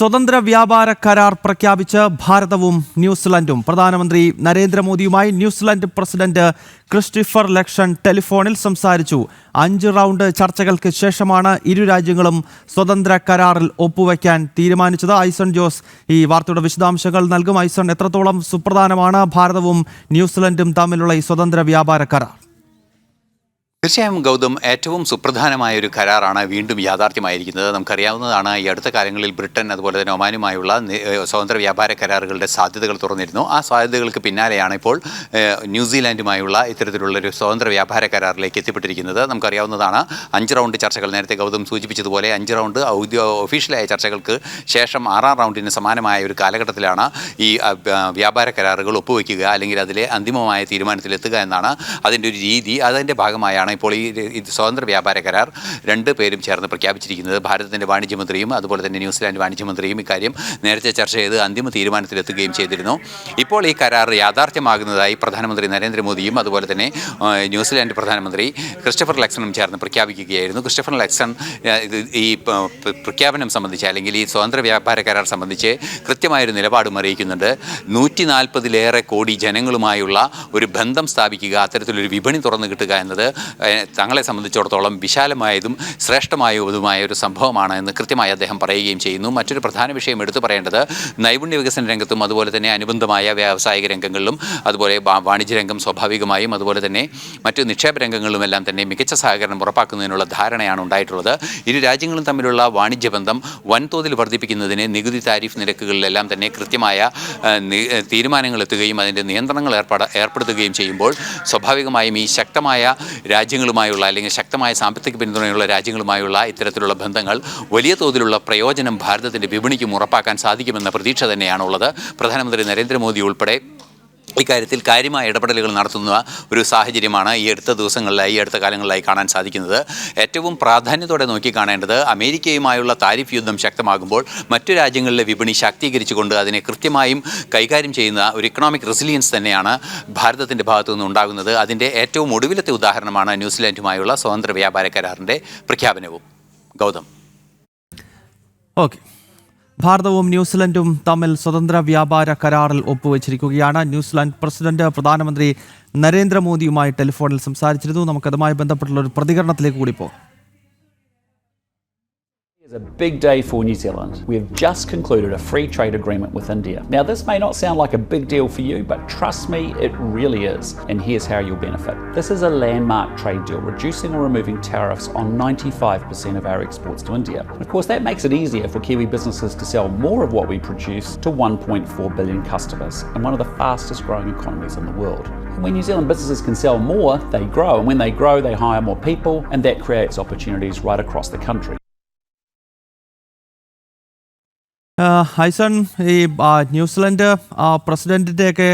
സ്വതന്ത്ര വ്യാപാര കരാർ പ്രഖ്യാപിച്ച് ഭാരതവും ന്യൂസിലൻഡും. പ്രധാനമന്ത്രി നരേന്ദ്രമോദിയുമായി ന്യൂസിലൻഡ് പ്രസിഡന്റ് ക്രിസ്റ്റിഫർ ലക്ഷൻ ടെലിഫോണിൽ സംസാരിച്ചു. അഞ്ച് റൗണ്ട് ചർച്ചകൾക്ക് ശേഷമാണ് ഇരു രാജ്യങ്ങളും സ്വതന്ത്ര കരാറിൽ ഒപ്പുവയ്ക്കാൻ തീരുമാനിച്ചത്. ഐസൺ ജോസ് ഈ വാർത്തയുടെ വിശദാംശങ്ങൾ നൽകും. ഐസൺ എത്രത്തോളം സുപ്രധാനമാണ് ഭാരതവും ന്യൂസിലൻഡും തമ്മിലുള്ള ഈ സ്വതന്ത്ര വ്യാപാര കരാർ? തീർച്ചയായും ഗൗതം ഏറ്റവും സുപ്രധാനമായ ഒരു കരാറാണ് വീണ്ടും യാഥാർത്ഥ്യമായിരിക്കുന്നത്. നമുക്കറിയാവുന്നതാണ് ഈ അടുത്ത കാലങ്ങളിൽ ബ്രിട്ടൻ അതുപോലെ തന്നെ ഒമാനുമായുള്ള സ്വതന്ത്ര വ്യാപാര കരാറുകളുടെ സാധ്യതകൾ തുറന്നിരുന്നു. ആ സാധ്യതകൾക്ക് പിന്നാലെയാണ് ഇപ്പോൾ ന്യൂസിലാൻഡുമായുള്ള ഇത്തരത്തിലുള്ള ഒരു സ്വതന്ത്ര വ്യാപാര കരാറിലേക്ക് എത്തിപ്പെട്ടിരിക്കുന്നത്. നമുക്കറിയാവുന്നതാണ് അഞ്ച് റൗണ്ട് ചർച്ചകൾ നേരത്തെ ഗൗതം സൂചിപ്പിച്ചതുപോലെ അഞ്ച് റൗണ്ട് ഔദ്യോ ഒഫീഷ്യലായ ചർച്ചകൾക്ക് ശേഷം ആറാം റൗണ്ടിന് സമാനമായ ഒരു കാലഘട്ടത്തിലാണ് ഈ വ്യാപാര കരാറുകൾ ഒപ്പുവയ്ക്കുക അല്ലെങ്കിൽ അതിലെ അന്തിമമായ തീരുമാനത്തിലെത്തുക എന്നാണ് അതിന്റെ ഒരു രീതി. അതിന്റെ ഭാഗമായാണ് ഇപ്പോൾ ഈ സ്വതന്ത്ര വ്യാപാര കരാർ രണ്ട് പേരും ചേർന്ന് പ്രഖ്യാപിച്ചിരിക്കുന്നത് ഭാരതത്തിന്റെ വാണിജ്യമന്ത്രിയും അതുപോലെ തന്നെ ന്യൂസിലാൻഡ് വാണിജ്യമന്ത്രിയും ഇക്കാര്യം നേരത്തെ ചർച്ച ചെയ്ത് അന്തിമ തീരുമാനത്തിലെത്തുകയും ചെയ്തിരുന്നു. ഇപ്പോൾ ഈ കരാർ യാഥാർത്ഥ്യമാകുന്നതായി പ്രധാനമന്ത്രി നരേന്ദ്രമോദിയും അതുപോലെ തന്നെ ന്യൂസിലാൻഡ് പ്രധാനമന്ത്രി ക്രിസ്റ്റഫർ ലക്സണും ചേർന്ന് പ്രഖ്യാപിക്കുകയായിരുന്നു. ക്രിസ്റ്റഫർ ലക്സൺ ഈ പ്രഖ്യാപനം സംബന്ധിച്ച് അല്ലെങ്കിൽ ഈ സ്വതന്ത്ര വ്യാപാര കരാർ സംബന്ധിച്ച് കൃത്യമായൊരു നിലപാടും അറിയിക്കുന്നുണ്ട്. നൂറ്റി നാൽപ്പതിലേറെ കോടി ജനങ്ങളുമായുള്ള ഒരു ബന്ധം സ്ഥാപിക്കുക അത്തരത്തിലൊരു വിപണി തുറന്നു കിട്ടുക എന്നത് തങ്ങളെ സംബന്ധിച്ചിടത്തോളം വിശാലമായതും ശ്രേഷ്ഠമായതുമായ ഒരു സംഭവമാണ് എന്ന് കൃത്യമായി അദ്ദേഹം പറയുകയും ചെയ്യുന്നു. മറ്റൊരു പ്രധാന വിഷയം എടുത്തു പറയേണ്ടത് നൈപുണ്യ വികസന രംഗത്തും അതുപോലെ തന്നെ അനുബന്ധമായ വ്യാവസായിക രംഗങ്ങളിലും അതുപോലെ വാണിജ്യ രംഗം സ്വാഭാവികമായും അതുപോലെ തന്നെ മറ്റ് നിക്ഷേപ രംഗങ്ങളിലുമെല്ലാം തന്നെ മികച്ച സഹകരണം ഉറപ്പാക്കുന്നതിനുള്ള ധാരണയാണ് ഉണ്ടായിട്ടുള്ളത്. ഇരു രാജ്യങ്ങളും തമ്മിലുള്ള വാണിജ്യ ബന്ധം വൻതോതിൽ വർദ്ധിപ്പിക്കുന്നതിന് നികുതി താരിഫ് നിരക്കുകളിലെല്ലാം തന്നെ കൃത്യമായ തീരുമാനങ്ങൾ എത്തുകയും അതിന്റെ നിയന്ത്രണങ്ങൾ ഏർപ്പെട ഏർപ്പെടുത്തുകയും ചെയ്യുമ്പോൾ സ്വാഭാവികമായും ഈ ശക്തമായ രാജ്യങ്ങളുമായുള്ള അല്ലെങ്കിൽ ശക്തമായ സാമ്പത്തിക പിന്തുണയുള്ള രാജ്യങ്ങളുമായുള്ള ഇത്തരത്തിലുള്ള ബന്ധങ്ങൾ വലിയ തോതിലുള്ള പ്രയോജനം ഭാരതത്തിന്റെ വിപണിക്കും ഉറപ്പാക്കാൻ സാധിക്കുമെന്ന പ്രതീക്ഷ തന്നെയാണുള്ളത്. പ്രധാനമന്ത്രി നരേന്ദ്രമോദി ഉൾപ്പെടെ ഇക്കാര്യത്തിൽ കാര്യമായ ഇടപെടലുകൾ നടത്തുന്ന ഒരു സാഹചര്യമാണ് ഈ അടുത്ത ദിവസങ്ങളിലായി ഈ അടുത്ത കാലങ്ങളിലായി കാണാൻ സാധിക്കുന്നത്. ഏറ്റവും പ്രാധാന്യത്തോടെ നോക്കിക്കാണേണ്ടത് അമേരിക്കയുമായുള്ള താരിഫ് യുദ്ധം ശക്തമാകുമ്പോൾ മറ്റു രാജ്യങ്ങളിലെ വിപണി ശാക്തീകരിച്ചുകൊണ്ട് അതിനെ കൃത്യമായും കൈകാര്യം ചെയ്യുന്ന ഒരു ഇക്കണോമിക് റെസിലിയൻസ് തന്നെയാണ് ഭാരതത്തിന്റെ ഭാഗത്തു നിന്ന് ഉണ്ടാകുന്നത്. അതിന്റെ ഏറ്റവും ഒടുവിലത്തെ ഉദാഹരണമാണ് ന്യൂസിലാൻഡുമായുള്ള സ്വതന്ത്ര വ്യാപാര കരാറിന്റെ പ്രഖ്യാപനവും. ഗൗതം. ഓക്കെ. ഭാരതവും ന്യൂസിലൻഡും തമ്മിൽ സ്വതന്ത്ര വ്യാപാര കരാറിൽ ഒപ്പുവെച്ചിരിക്കുകയാണ്. ന്യൂസിലാൻഡ് പ്രസിഡന്റ് പ്രധാനമന്ത്രി നരേന്ദ്രമോദിയുമായി ടെലിഫോണിൽ സംസാരിച്ചിരുന്നു. നമുക്കതുമായി ബന്ധപ്പെട്ടുള്ള ഒരു പ്രതികരണത്തിലേക്ക് കൂടി പോകാം. It's a big day for New Zealand. We have just concluded a free trade agreement with India. Now, this may not sound like a big deal for you, but trust me, it really is. And here's how you'll benefit. This is a landmark trade deal, reducing or removing tariffs on 95% of our exports to India. Of course, that makes it easier for Kiwi businesses to sell more of what we produce to 1.4 billion customers and one of the fastest growing economies in the world. When New Zealand businesses can sell more, they grow. And when they grow, they hire more people, and that creates opportunities right across the country. Haison ഈ New Zealand പ്രസിഡന്റിന്റെയൊക്കെ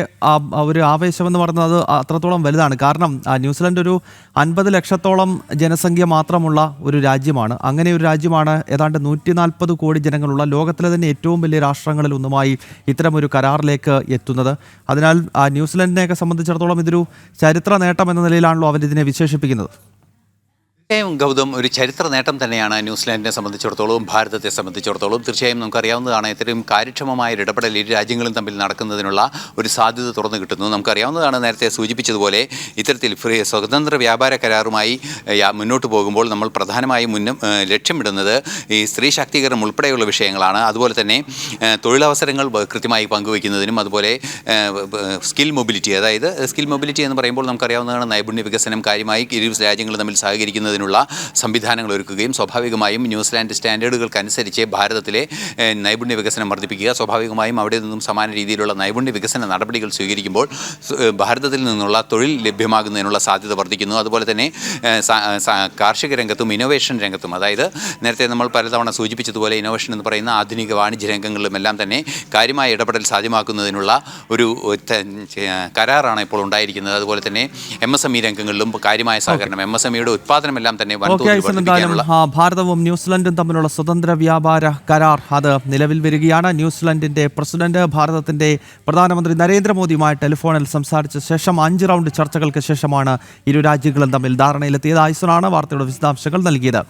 ഒരു ആവേശം എന്ന് പറയുന്നത് അത്രത്തോളം വലുതാണ്. കാരണം New Zealand ഒരു അൻപത് ലക്ഷത്തോളം ജനസംഖ്യ മാത്രമുള്ള ഒരു രാജ്യമാണ്. അങ്ങനെ ഒരു രാജ്യമാണ് ഏതാണ്ട് നൂറ്റി നാൽപ്പത് കോടി ജനങ്ങളുള്ള ലോകത്തിലെ തന്നെ ഏറ്റവും വലിയ രാഷ്ട്രങ്ങളിൽ ഒന്നുമായി ഇത്തരമൊരു കരാറിലേക്ക് എത്തുന്നത്. അതിനാൽ ന്യൂസിലൻഡിനെയൊക്കെ സംബന്ധിച്ചിടത്തോളം ഇതൊരു ചരിത്ര നേട്ടം എന്ന നിലയിലാണല്ലോ അവരിതിനെ വിശേഷിപ്പിക്കുന്നത്. തീർച്ചയായും ഗൗതം ഒരു ചരിത്ര നേട്ടം തന്നെയാണ് ന്യൂസിലാൻഡിനെ സംബന്ധിച്ചിടത്തോളം ഭാരതത്തെ സംബന്ധിച്ചിടത്തോളം തീർച്ചയായും നമുക്കറിയാവുന്നതാണ് ഇത്രയും കാര്യക്ഷമമായ ഇടപെടൽ ഇരു രാജ്യങ്ങളും തമ്മിൽ നടക്കുന്നതിനുള്ള ഒരു സാധ്യത തുറന്നു കിട്ടുന്നു. നമുക്കറിയാവുന്നതാണ് നേരത്തെ സൂചിപ്പിച്ചതുപോലെ ഇത്തരത്തിൽ ഫ്രീ സ്വതന്ത്ര വ്യാപാര കരാറുമായി മുന്നോട്ട് പോകുമ്പോൾ നമ്മൾ പ്രധാനമായും മുന്നും ലക്ഷ്യമിടുന്നത് ഈ സ്ത്രീ ശാക്തീകരണം ഉൾപ്പെടെയുള്ള വിഷയങ്ങളാണ്. അതുപോലെ തന്നെ തൊഴിലവസരങ്ങൾ കൃത്യമായി പങ്കുവയ്ക്കുന്നതിനും അതുപോലെ സ്കിൽ മൊബിലിറ്റി അതായത് സ്കിൽ മൊബിലിറ്റി എന്ന് പറയുമ്പോൾ നമുക്കറിയാവുന്നതാണ് നൈപുണ്യ വികസനം കാര്യമായി ഇരു രാജ്യങ്ങൾ തമ്മിൽ സഹകരിക്കുന്നതിനുള്ള സംവിധാനങ്ങൾ ഒരുക്കുകയും സ്വാഭാവികമായും ന്യൂസിലാൻഡ് സ്റ്റാൻഡേർഡുകൾക്കനുസരിച്ച് ഭാരതത്തിലെ നൈപുണ്യ വികസനം വർദ്ധിപ്പിക്കുക. സ്വാഭാവികമായും അവിടെ നിന്നും സമാന രീതിയിലുള്ള നൈപുണ്യ വികസന നടപടികൾ സ്വീകരിക്കുമ്പോൾ ഭാരതത്തിൽ നിന്നുള്ള തൊഴിൽ ലഭ്യമാകുന്നതിനുള്ള സാധ്യത വർദ്ധിക്കുന്നു. അതുപോലെ തന്നെ കാർഷിക രംഗത്തും ഇന്നോവേഷൻ രംഗത്തും അതായത് നേരത്തെ നമ്മൾ പലതവണ സൂചിപ്പിച്ചതുപോലെ ഇന്നോവേഷൻ എന്ന് പറയുന്ന ആധുനിക വാണിജ്യ രംഗങ്ങളിലുമെല്ലാം തന്നെ കാര്യമായ ഇടപെടൽ സാധ്യമാക്കുന്നതിനുള്ള ഒരു കരാറാണ് ഇപ്പോൾ ഉണ്ടായിരിക്കുന്നത്. അതുപോലെ തന്നെ എം എസ് എം ഇ രംഗങ്ങളിലും കാര്യമായ സഹകരണം എം എസ് എം ഇയുടെ ഉത്പാദനമെല്ലാം തന്നെ എന്തായാലും ഭാരതവും ന്യൂസിലൻഡും തമ്മിലുള്ള സ്വതന്ത്ര വ്യാപാര കരാർ അത് നിലവിൽ വരികയാണ്. ന്യൂസിലൻഡിന്റെ പ്രസിഡന്റ് ഭാരതത്തിന്റെ പ്രധാനമന്ത്രി നരേന്ദ്രമോദിയുമായി ടെലിഫോണിൽ സംസാരിച്ച ശേഷം അഞ്ച് റൗണ്ട് ചർച്ചകൾക്ക് ശേഷമാണ് ഇരു രാജ്യങ്ങളും തമ്മിൽ ധാരണയിലെത്തിയത്. ഐസനാണ് വാർത്തയുടെ വിശദാംശങ്ങൾ നൽകിയത്.